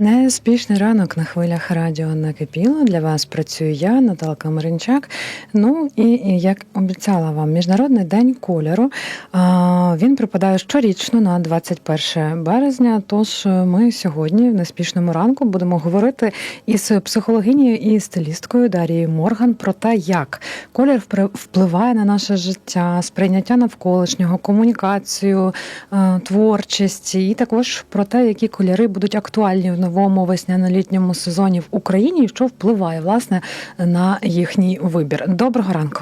Неспішний ранок на хвилях радіо накипіло. Для вас працюю я, Наталка Маринчак. Ну і як обіцяла вам, Міжнародний день кольору. Він припадає щорічно на 21 березня. Тож ми сьогодні в неспішному ранку будемо говорити із психологинею і стилісткою Дарією Морган про те, як колір впливає на наше життя, сприйняття навколишнього, комунікацію, е, творчість, і також про те, які кольори будуть актуальні в новому весняно-літньому сезоні в Україні, і що впливає власне на їхній вибір. Доброго ранку.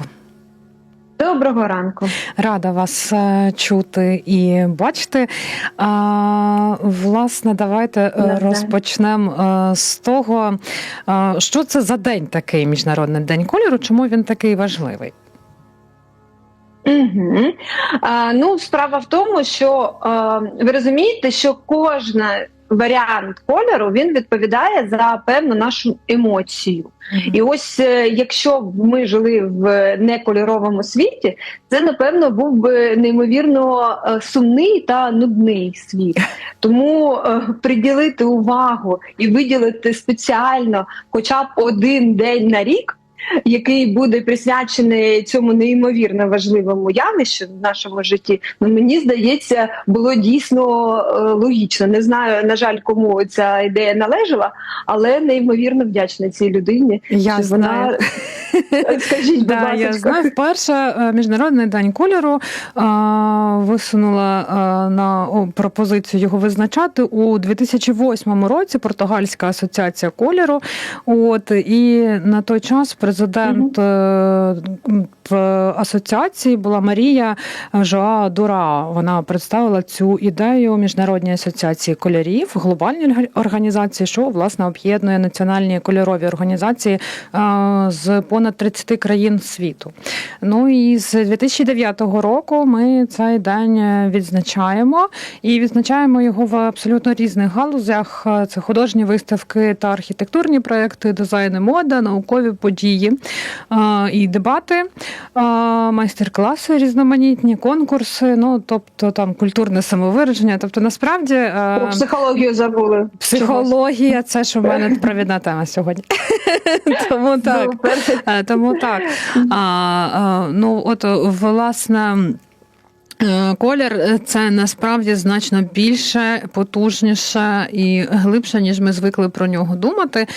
Доброго ранку. Рада вас е, чути і бачити. А, власне, давайте е, розпочнемо е, з того, що це за день такий міжнародний день кольору, чому він такий важливий. Угу. А, ну, справа в тому, що а, ви розумієте, що кожен варіант кольору він відповідає за певну нашу емоцію. І ось е, якщо б ми жили в некольоровому світі, це напевно був би неймовірно е, сумний та нудний світ. Тому е, приділити увагу і виділити спеціально хоча б один день на рік. Який буде присвячений цьому неймовірно важливому явищу в нашому житті, ну мені здається, було дійсно е, логічно. Не знаю, на жаль, кому ця ідея належала, але неймовірно вдячна цій людині. Я що знаю. вона скажіть, будь ласка, я знаю. Вперше е, Міжнародний день кольору а, висунула а, на пропозицію його визначати у 2008 році. Португальська асоціація кольору. От і на той час президент е, в асоціації була Марія Жоа Дура. Вона представила цю ідею міжнародній асоціації кольорів, глобальній організації, що власне об'єднує національні кольорові організації е, з понад 30 країн світу. Ну і з 2009 року ми цей день е, відзначаємо і відзначаємо його в абсолютно різних галузях. Е, Це художні виставки та архітектурні проекти, дизайн мода, наукові події е, і дебати, е, майстер-класи різноманітні, конкурси. Ну тобто там культурне самовираження. Тобто, насправді е, Про психологію забули. Психологія, це ж у мене провідна тема сьогодні. Тому так. Е, Тому так. А, ну, от, власне. Е, Колір е, це насправді значно більше, потужніше і глибше, ніж ми звикли про нього думати.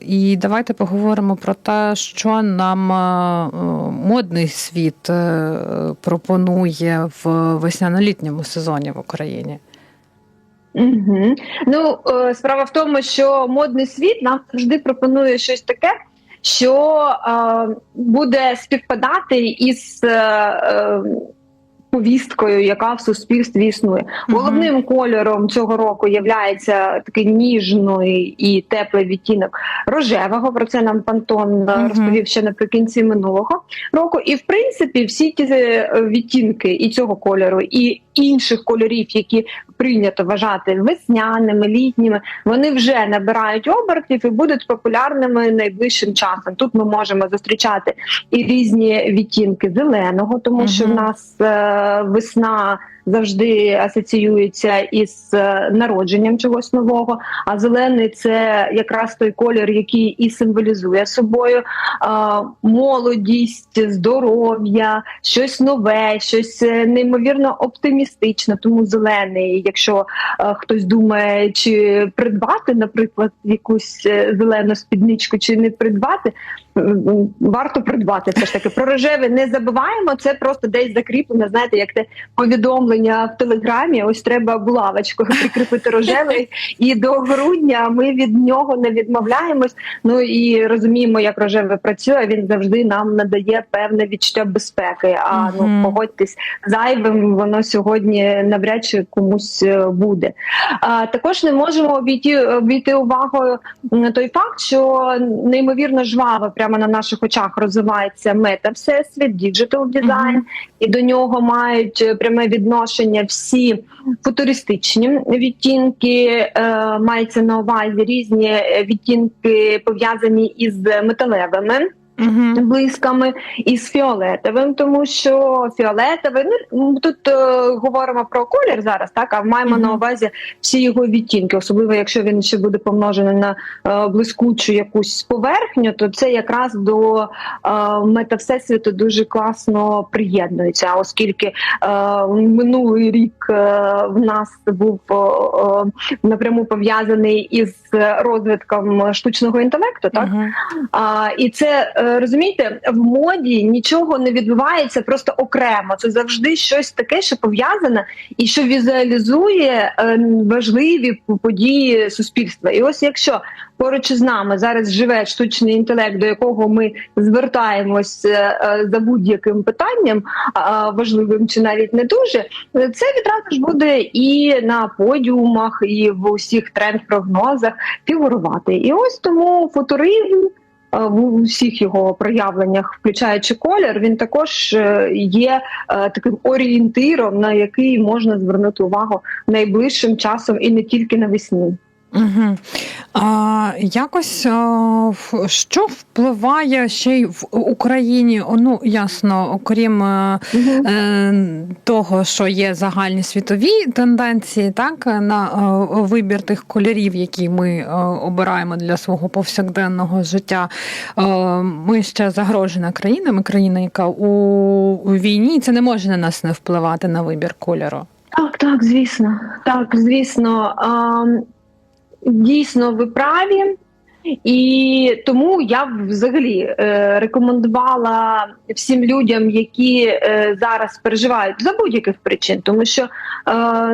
І давайте поговоримо про те, що нам е, модний світ пропонує в весняно-літньому сезоні в Україні. Угу. Ну, справа в тому, що модний світ нам завжди пропонує щось таке, що е, буде співпадати із. Е, Повісткою, яка в суспільстві існує, головним кольором цього року є такий ніжний і теплий відтінок рожевого. Про це нам Пантон розповів ще наприкінці минулого року. І в принципі, всі ті е, відтінки і цього кольору, і інших кольорів, які прийнято вважати весняними, літніми, вони вже набирають обертів і будуть популярними найближчим часом. Тут ми можемо зустрічати і різні відтінки зеленого, тому що в нас е, весна. Завжди асоціюється із е, народженням чогось нового. А зелений це якраз той колір, який і символізує собою е, молодість, здоров'я, щось нове, щось е, неймовірно оптимістичне. Тому зелений, якщо хтось думає, чи придбати, наприклад, якусь зелену спідничку, чи не придбати. Варто придбати все ж таки про рожеве не забуваємо. Це просто десь закріплено. Знаєте, як те повідомлення в телеграмі. Ось треба булавочкою прикріпити рожевий, і до грудня ми від нього не відмовляємось. Ну і розуміємо, як рожеве працює. Він завжди нам надає певне відчуття безпеки. А ну погодьтесь, зайвим воно сьогодні навряд чи комусь е, буде. А також не можемо обійти обійти увагою той факт, що неймовірно жваво прямо на наших очах розвивається мета всесвіт, діджитал дизайн, і до нього мають е, пряме відношення всі футуристичні відтінки. Е, мається на увазі різні е, відтінки пов'язані із металевими Угу. блисками і з фіолетовим, тому що фіолетовий, ну тут е, говоримо про колір зараз, так а маємо Мгм. на увазі всі його відтінки, особливо якщо він ще буде помножений на е, блискучу якусь поверхню, то це якраз до е, мета всесвіту дуже класно приєднується, оскільки е, минулий рік е, в нас був е, е, напряму пов'язаний із розвитком штучного інтелекту, так. Угу. А, і це е, розумієте, в моді нічого не відбувається просто окремо. Це завжди щось таке, що пов'язане і що візуалізує е, важливі події суспільства. І ось якщо поруч із нами зараз живе штучний інтелект, до якого ми звертаємось е, е, за будь-яким питанням, важливим чи навіть не дуже, це відразу ж буде і на подіумах, і в усіх тренд-прогнозах фігурувати. І ось тому футуризм в усіх його проявленнях, включаючи колір, він також е, є е, таким орієнтиром, на який можна звернути увагу найближчим часом і не тільки навесні. Угу. А, якось а, що впливає ще й в Україні? Ну ясно, окрім е, е, того, що є загальні світові тенденції, так на е, вибір тих кольорів, які ми е, обираємо для свого повсякденного життя. Е, Ми ще загрожена країна. Ми країна, яка у, у війні, і це не може на нас не впливати на вибір кольору. Так, так, звісно, так, звісно. А, дійсно, ви праві. І тому я б взагалі е, рекомендувала всім людям, які е, зараз переживають за будь-яких причин, тому що, е,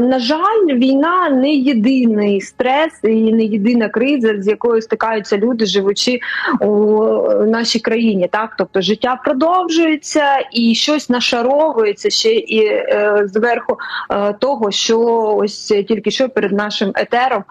на жаль, війна не єдиний стрес і не єдина криза, з якою стикаються люди, живучи у нашій країні. Так, тобто життя продовжується і щось нашаровується ще і е, зверху е, того, що ось тільки що перед нашим етером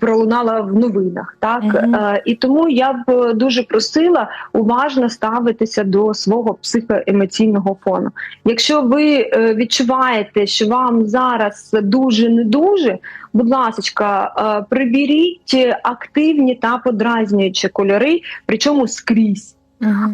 пролунала в новинах, так Мгм. Е, і тому я б дуже просила уважно ставитися до свого психоемоційного фону. Якщо ви е, відчуваєте, що вам зараз дуже не дуже, будь ласка, е, приберіть активні та подразнюючі кольори, причому скрізь.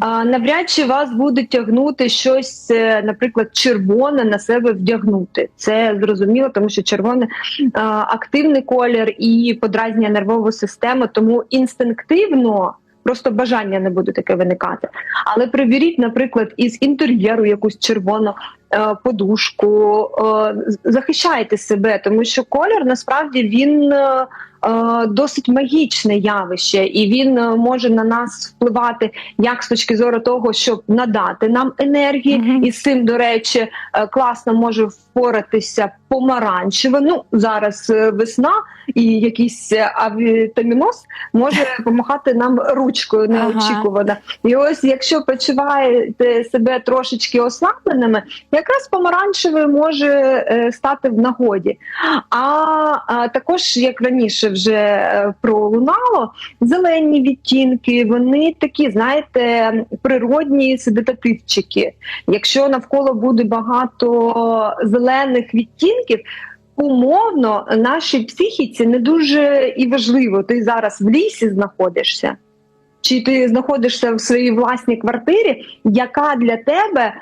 А, навряд чи вас буде тягнути щось, е, наприклад, червоне на себе вдягнути. Це зрозуміло, тому що червоне а, активний колір і подразнює нервову систему, тому інстинктивно. Просто бажання не буде таке виникати. Але приберіть, наприклад, із інтер'єру якусь червону е, подушку, е, захищайте себе, тому що колір насправді він е, е, досить магічне явище, і він е, може на нас впливати як з точки зору того, щоб надати нам енергії, Мгм. і з цим, до речі, е, класно може впоратися помаранчеве. Ну зараз е, весна, і якийсь е, авітаміноз може допомагати нам ручкою неочікувано. І ось, якщо почуваєте себе трошечки ослабленими, якраз помаранчевий може е, стати в нагоді. А, а також, як раніше вже е, пролунало, зелені відтінки, вони такі, знаєте, природні седативчики. Якщо навколо буде багато зелених відтінків. Умовно, нашій психіці не дуже і важливо. Ти зараз в лісі знаходишся, чи ти знаходишся в своїй власній квартирі, яка для тебе е,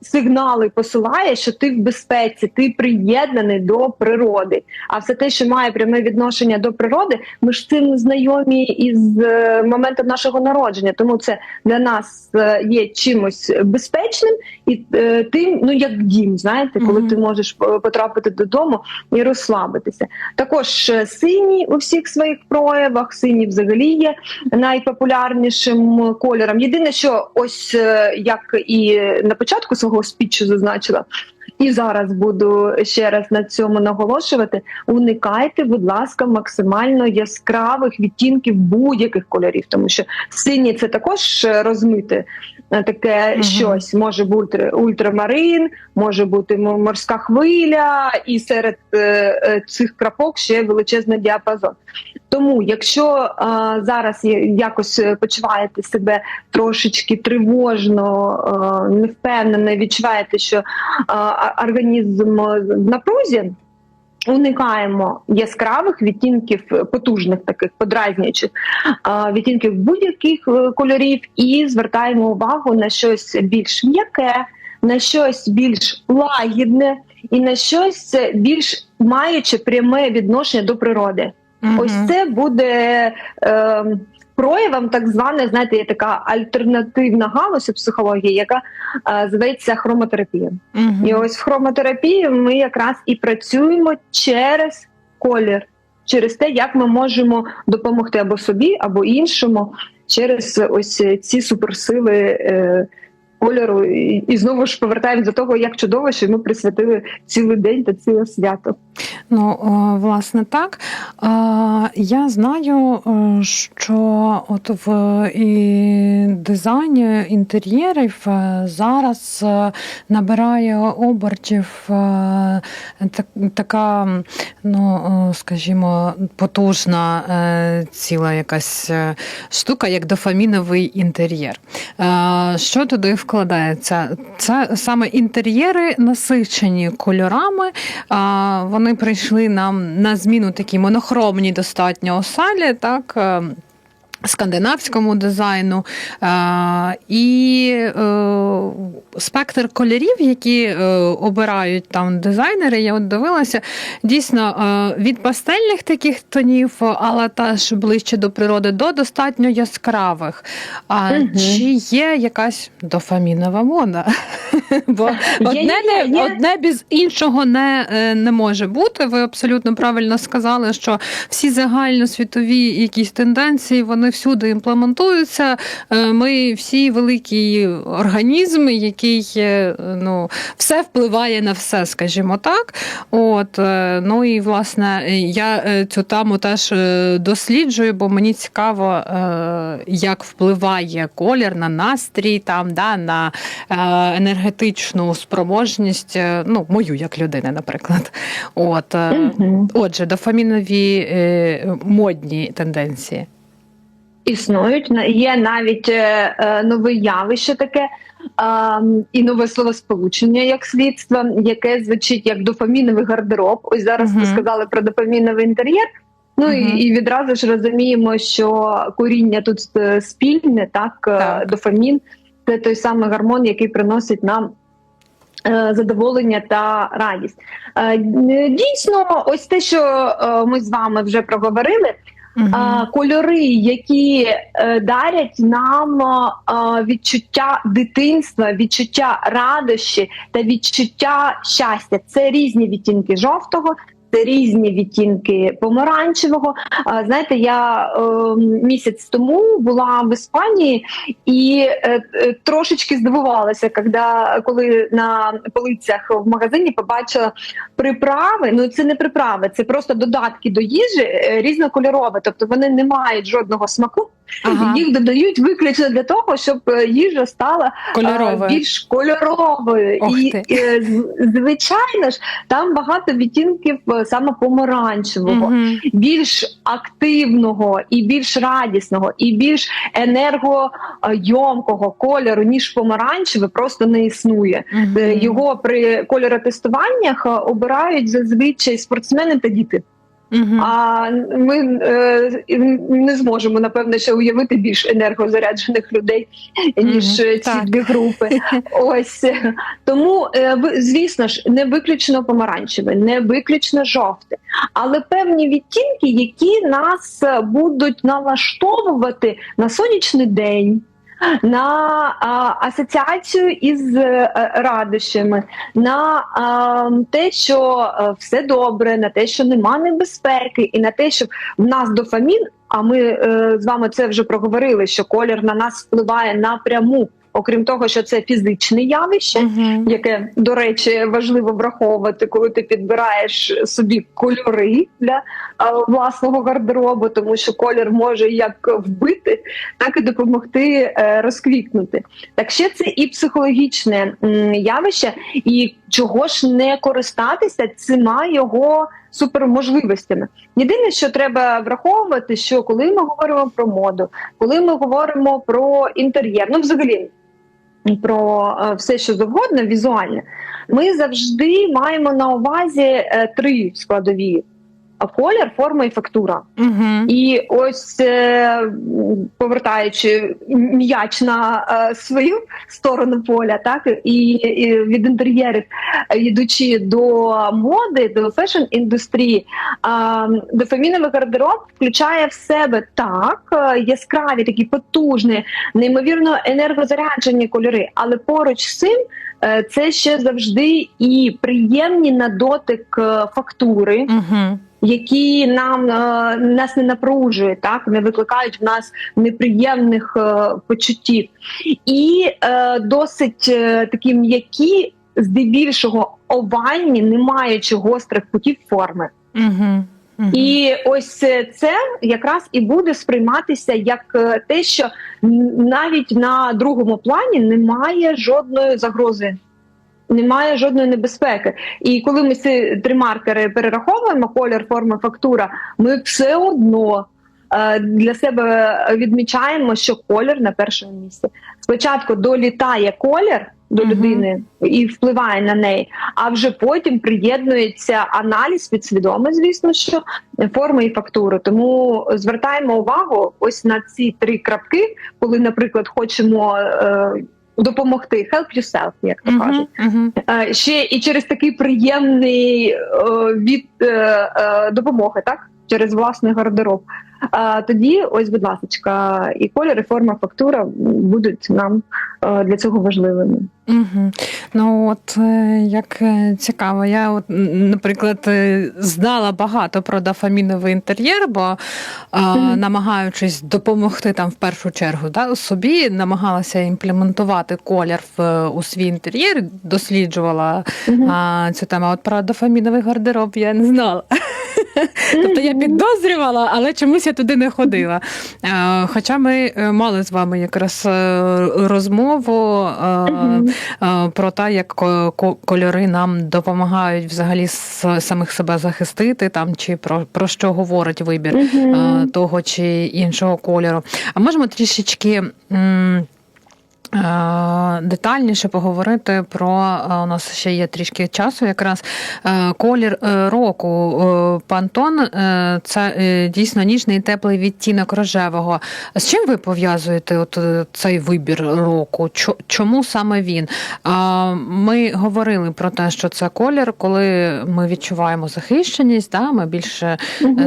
сигнали посилає, що ти в безпеці, ти приєднаний до природи. А все те, що має пряме відношення до природи, ми ж цим знайомі із е, моменту нашого народження. Тому це для нас е, є чимось безпечним і е, тим, ну як дім, знаєте, коли ти можеш потрапити додому і розслабитися. Також синій у всіх своїх проявах, синій взагалі є найпопулярнішим кольором. Єдине, що ось як і на початку свого спічу зазначила. І зараз буду ще раз на цьому наголошувати. Уникайте, будь ласка, максимально яскравих відтінків будь-яких кольорів, тому що синій це також е, розмите таке Мгм. щось. Може бути ультрамарин, може бути морська хвиля, і серед е, е, цих крапок ще величезний діапазон. Тому, якщо е, зараз якось е, почуваєте себе трошечки тривожно, е, невпевнено, відчуваєте, що е, організм в напрузі. Уникаємо яскравих відтінків потужних таких подразнюючих відтінків будь-яких е, кольорів, і звертаємо увагу на щось більш м'яке, на щось більш лагідне і на щось більш маючи пряме відношення до природи. Угу. Ось це буде е, проявом так званої, знаєте, є така альтернативна галузь у психології, яка е, зветься хромотерапія. Угу. І ось в хромотерапії ми якраз і працюємо через колір, через те, як ми можемо допомогти або собі, або іншому через ось ці суперсили. Е, Кольору і, і знову ж повертаємо до того, як чудово, що ми присвятили цілий день та ціле свято. Ну, власне, так. Я знаю, е, що от в і дизайні інтер'єрів е, зараз е, набирає обертів так- така, ну, скажімо, потужна ціла якась штука, як дофаміновий інтер'єр. Що туди вкладається? Це саме інтер'єри насичені кольорами. Вони прийшли нам на зміну такі монохромні достатньо осалі, так. Скандинавському дизайну е, і е, спектр кольорів, які е, обирають там дизайнери, я от дивилася дійсно від пастельних таких тонів, але теж ближче до природи, до достатньо яскравих. А Мгм. чи є якась дофамінова мода? Бо одне, без іншого не, не може бути. Ви абсолютно правильно сказали, що всі загальносвітові якісь тенденції вони всюди імплементуються. Е, Ми всі великий організм, який е, ну, все впливає на все, скажімо так. От, е, ну і власне я цю тему теж досліджую, бо мені цікаво, як впливає колір на настрій, там, да, на енергетичну спроможність, ну, мою як людини, наприклад. От, е, Мгм. Отже, дофамінові модні тенденції. Існують є навіть е, е, нове явище таке. е, і нове словосполучення як слідство, яке звучить як дофаміновий гардероб. Ось зараз ви Мгм. сказали про дофаміновий інтер'єр. Ну Мгм. і, і відразу ж розуміємо, що коріння тут е, спільне, так, Так. дофамін це той самий гормон, який приносить нам. Задоволення та радість дійсно, ось те, що ми з вами вже проговорили, кольори, які е, дарять нам е, відчуття дитинства, відчуття радощі та відчуття щастя. Це різні відтінки жовтого. Різні відтінки помаранчевого. Знаєте, я е, місяць тому була в Іспанії і е, е, трошечки здивувалася, коли на полицях в магазині побачила приправи. Ну це не приправи, це просто додатки до їжі різнокольорові. Тобто вони не мають жодного смаку. Ага. Їх додають виключно для того, щоб е, їжа стала е, більш кольоровою. Ох І ти. е, звичайно ж, там багато відтінків саме помаранчевого. Мгм. Більш активного і більш радісного, і більш енергойомкого кольору, ніж помаранчеве, просто не існує. Е, Його при кольоротестуваннях обирають зазвичай спортсмени та діти. Мгм. А ми е, не зможемо напевно ще уявити більш енергозаряджених людей ніж е, ці так. дві групи. Ось тому, е, звісно ж, не виключно помаранчеве, не виключно жовте, але певні відтінки, які нас е, будуть налаштовувати на сонячний день. На а, асоціацію із е, радощами, на а, те, що е, все добре, на те, що нема небезпеки, і на те, що в нас дофамін. А ми е, з вами це вже проговорили, що колір на нас впливає напряму, окрім того, що це фізичне явище, Мгм. яке, до речі, важливо враховувати, коли ти підбираєш собі кольори для а, власного гардеробу, тому що колір може як вбити, так і допомогти е, розквітнути. Так ще це і психологічне м, явище, і чого ж не користатися цими його суперможливостями. Єдине, що треба враховувати, що коли ми говоримо про моду, коли ми говоримо про інтер'єр, ну взагалі. Про е, все, що завгодно, візуальне, ми завжди маємо на увазі е, три складові: колір, форма і фактура. Угу. І ось е, повертаючи м'яч на е, свою сторону поля, так і, від інтер'єрів, йдучи до моди, до фешн індустрії, дофаміновий гардероб включає в себе так е, яскраві, такі потужні, неймовірно енергозаряджені кольори, але поруч з цим. Це ще завжди і приємні на дотик фактури, Угу. Які нам е, нас не напружують, так не викликають в нас неприємних е, почуттів, і е, досить е, такі м'які, здебільшого овальні, не маючи гострих кутів форми. Угу. І ось це якраз і буде сприйматися як те, що навіть на другому плані немає жодної загрози. Немає жодної небезпеки, і коли ми ці три маркери перераховуємо колір, форма, фактура, ми все одно е, для себе відмічаємо, що колір на першому місці. Спочатку долітає колір до людини і впливає на неї, а вже потім приєднується аналіз підсвідомий, звісно, що форми і фактури. Тому звертаємо увагу ось на ці три крапки, коли, наприклад, хочемо. Е, Допомогти help yourself, як то кажуть, Угу. Е, ще і через такий приємний е, від е, е, допомоги, так через власний гардероб. А тоді, ось, будь ласка, і колір, і форма, фактура будуть нам е, для цього важливими. Угу. Ну от е, як е, цікаво, я, от, наприклад, е, знала багато про дофаміновий інтер'єр, бо е, намагаючись допомогти там в першу чергу да, собі, намагалася імплементувати колір в, у свій інтер'єр, досліджувала Мгм. а, цю тему. От про дофаміновий гардероб я не знала. Тобто я підозрювала, але чомусь я туди не ходила. Е, Хоча ми е, мали з вами якраз е, розмову про те, як ко- ко- кольори нам допомагають взагалі самих себе захистити, там чи про, про що говорить вибір того чи іншого кольору. А можемо трішечки. Е, Детальніше поговорити про е, у нас ще є трішки часу. Якраз е, колір року Пантон це дійсно ніжний і теплий відтінок рожевого. З чим ви пов'язуєте от цей вибір року? Чому саме він? Ми говорили про те, що це колір, коли ми відчуваємо захищеність, да, ми більше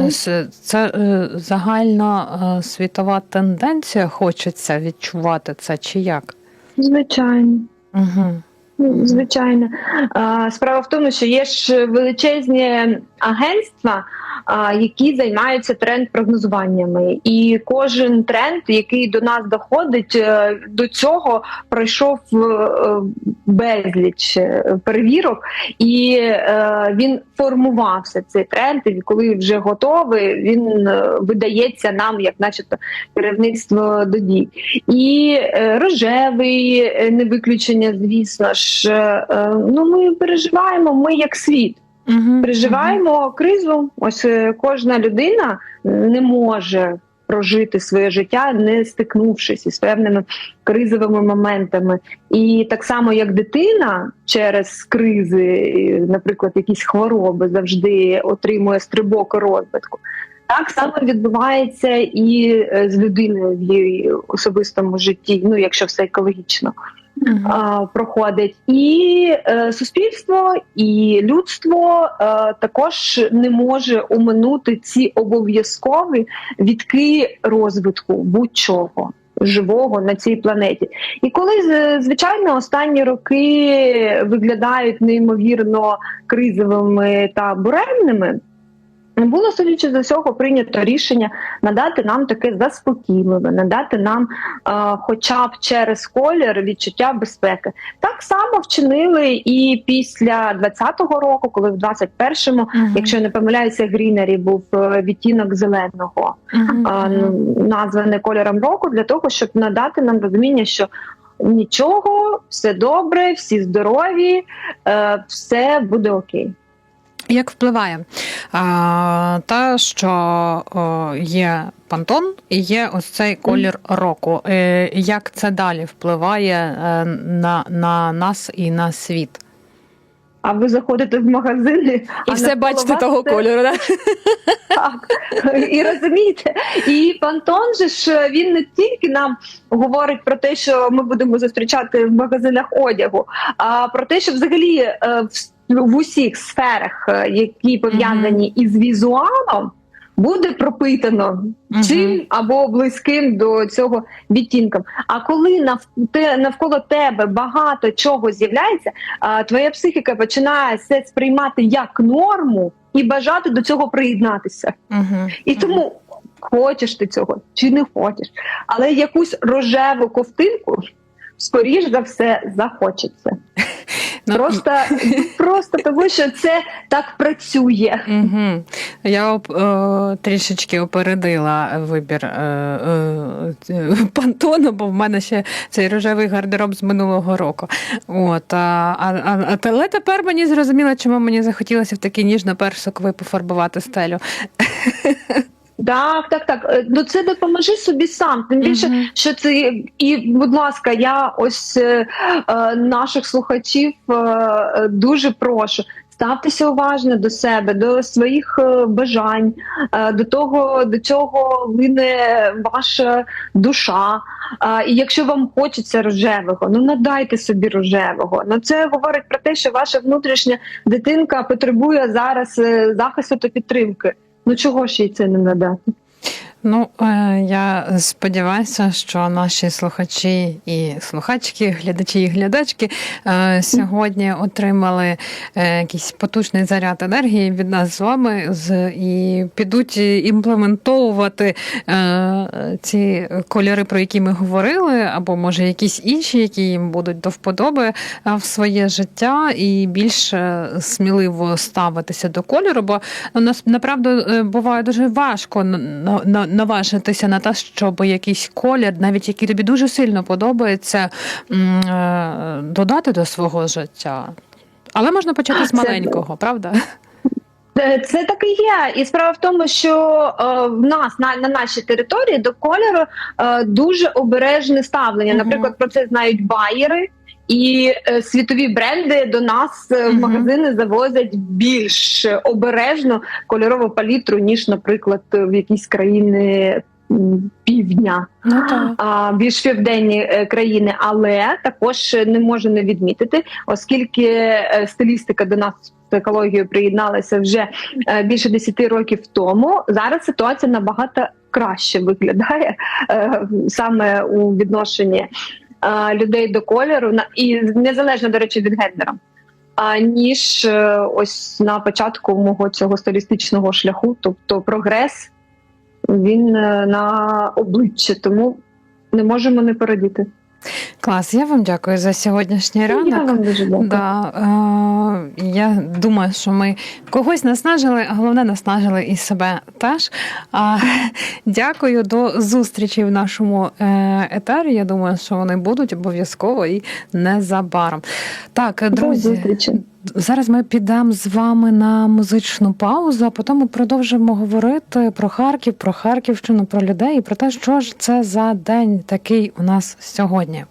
с- Це загальна світова тенденція, хочеться відчувати це чи як? Звичайно. Угу. Звичайно, справа в тому, що є ж величезні агентства, які займаються тренд-прогнозуваннями, і кожен тренд, який до нас доходить, е, до цього пройшов е, безліч е, перевірок, і він формувався цей тренд. І коли вже готовий, він видається нам, як, начебто, керівництво до дій. І рожевий не виключення, звісно ж. Ну, ми переживаємо, ми як світ. Угу. Переживаємо кризу. Ось е, кожна людина не може прожити своє життя, не стикнувшись із певними кризовими моментами. І так само, як дитина через кризи, наприклад, якісь хвороби завжди отримує стрибок розвитку. Так само відбувається і е, з людиною в її особистому житті, ну якщо все екологічно а, проходить, і е, суспільство, і людство е, також не може оминути ці обов'язкові відки розвитку будь-чого. Живого на цій планеті, і коли звичайно останні роки виглядають неймовірно кризовими та буремними, було судячи з усього прийнято рішення надати нам таке заспокійливе, надати нам, е, хоча б через колір, відчуття безпеки. Так само вчинили і після 20-го року, коли в 21-му, якщо я не помиляюся, Грінері був е, відтінок зеленого, а, ну, названий кольором року, для того, щоб надати нам розуміння, що нічого, все добре, всі здорові, е, все буде окей. Як впливає а, те, що о, є пантон і є ось цей колір року? Е, як це далі впливає е, на, на нас і на світ? А ви заходите в магазини І а все бачите того це- кольору, да? Так, і розумієте, і Пантон же ж він не тільки нам говорить про те, що ми будемо зустрічати в магазинах одягу, а про те, що взагалі е, в, в усіх сферах, е, які пов'язані із візуалом, буде пропитано Мгм. чим або близьким до цього відтінком. А коли нав, те, навколо тебе багато чого з'являється, а, твоя психіка починає це сприймати як норму і бажати до цього приєднатися. Угу. І тому хочеш ти цього чи не хочеш, але якусь рожеву ковтинку. Скоріш за все захочеться. Ну, Просто, просто тому, що це так працює. Угу. Я оп, е, трішечки опередила вибір е, е, пантону, бо в мене ще цей рожевий гардероб з минулого року. От, а, а, а, але тепер мені зрозуміло, чому мені захотілося в такий ніжно-персиковий пофарбувати стелю. Так, так, так. Е, Ну це допоможи собі сам. Тим більше, Мгм. що це і, будь ласка, я ось е, е, наших слухачів е, е, дуже прошу. Ставтеся уважно до себе, до своїх бажань, до того, до чого лине ваша душа. І якщо вам хочеться рожевого, ну надайте собі рожевого. Ну це говорить про те, що ваша внутрішня дитинка потребує зараз захисту та підтримки. Ну чого ж їй це не надати? Ну, е, я сподіваюся, що наші слухачі і слухачки, глядачі і глядачки е, сьогодні отримали е, якийсь потужний заряд енергії від нас з вами і підуть імплементовувати ці кольори, про які ми говорили, або може якісь інші, які їм будуть до вподоби в своє життя, і більш сміливо ставитися до кольору, бо нас направду е, буває дуже важко на- наважитися на те, щоб якийсь колір, навіть який тобі дуже сильно подобається, е, додати до свого життя. Але можна почати з маленького, правда? Е, Це так і є. І справа в тому, що е, в нас на, на нашій території до кольору е, дуже обережне ставлення. Наприклад, про це знають байери. І е, світові бренди до нас е, в магазини завозять більш обережно кольорову палітру, ніж, наприклад, в якісь країни півдня Ну так. а, більш південні е, країни, але також не можу не відмітити, оскільки е, стилістика до нас з екологією приєдналася вже більше 10 років тому. Зараз ситуація набагато краще виглядає саме у відношенні людей до кольору на- і незалежно до речі від гендера. Ніж е, ось на початку мого цього стилістичного шляху, тобто прогрес він е, на обличчя, тому не можемо не порадіти. Клас, я вам дякую за сьогоднішній Я ранок. вам дуже дякую. Да, е, я думаю, що ми когось наснажили, а головне наснажили і себе теж. А, дякую до зустрічі в нашому е, етері. Я думаю, що вони будуть обов'язково і незабаром. Так, До друзі. зустрічі. Зараз ми підемо з вами на музичну паузу, а потім ми продовжимо говорити про Харків, про Харківщину, про людей і про те, що ж це за день такий у нас сьогодні.